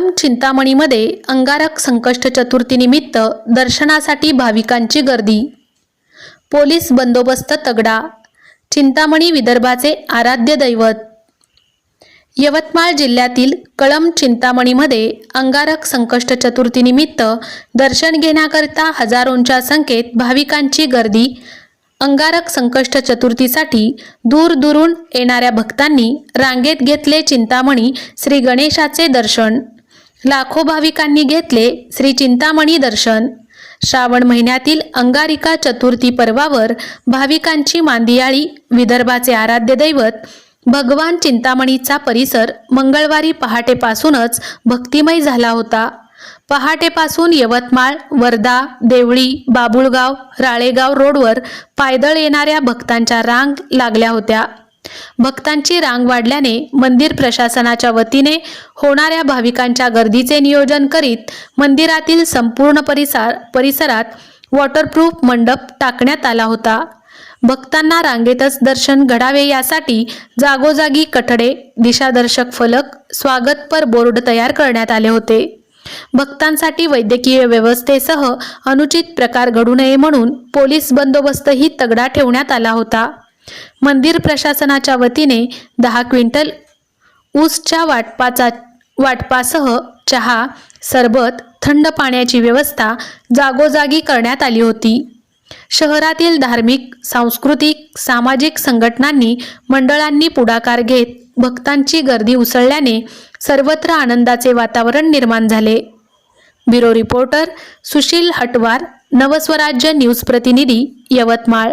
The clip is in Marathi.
कळम चिंतामणीमध्ये अंगारक संकष्ट चतुर्थीनिमित्त दर्शनासाठी भाविकांची गर्दी. पोलीस बंदोबस्त तगडा. चिंतामणी विदर्भाचे आराध्य दैवत. यवतमाळ जिल्ह्यातील कळम चिंतामणीमध्ये अंगारक संकष्ट चतुर्थीनिमित्त दर्शन घेण्याकरिता हजारोंच्या संख्येत भाविकांची गर्दी. अंगारक संकष्ट चतुर्थीसाठी दूरदूरून येणाऱ्या भक्तांनी रांगेत घेतले चिंतामणी श्री गणेशाचे दर्शन. लाखो भाविकांनी घेतले श्री चिंतामणी दर्शन. श्रावण महिन्यातील अंगारिका चतुर्थी पर्वावर भाविकांची मांदियाळी विदर्भाचे आराध्य दैवत भगवान चिंतामणीचा परिसर मंगळवारी पहाटेपासूनच भक्तिमय झाला होता. पहाटेपासून यवतमाळ वर्धा देवळी बाबुळगाव राळेगाव रोडवर पायदळ येणाऱ्या भक्तांच्या रांग लागल्या होत्या. भक्तांची रांग वाढल्याने मंदिर प्रशासनाच्या वतीने होणाऱ्या भाविकांच्या गर्दीचे नियोजन करीत मंदिरातील संपूर्ण परिसर परिसरात वॉटरप्रूफ मंडप टाकण्यात आला होता. भक्तांना रांगेतच दर्शन घडावे यासाठी जागोजागी कठडे दिशादर्शक फलक स्वागतपर बोर्ड तयार करण्यात आले होते. भक्तांसाठी वैद्यकीय व्यवस्थेसह अनुचित प्रकार घडू नये म्हणून पोलीस बंदोबस्तही तगडा ठेवण्यात आला होता. मंदिर प्रशासनाच्या वतीने दहा क्विंटल ऊसच्या वाटपाचा वाटपासह चहा सरबत थंड पाण्याची व्यवस्था जागोजागी करण्यात आली होती. शहरातील धार्मिक सांस्कृतिक सामाजिक संघटनांनी मंडळांनी पुढाकार घेत भक्तांची गर्दी उसळल्याने सर्वत्र आनंदाचे वातावरण निर्माण झाले. Bureau reporter Sushil Hatwar Navswarajya news प्रतिनिधी Yavatmal.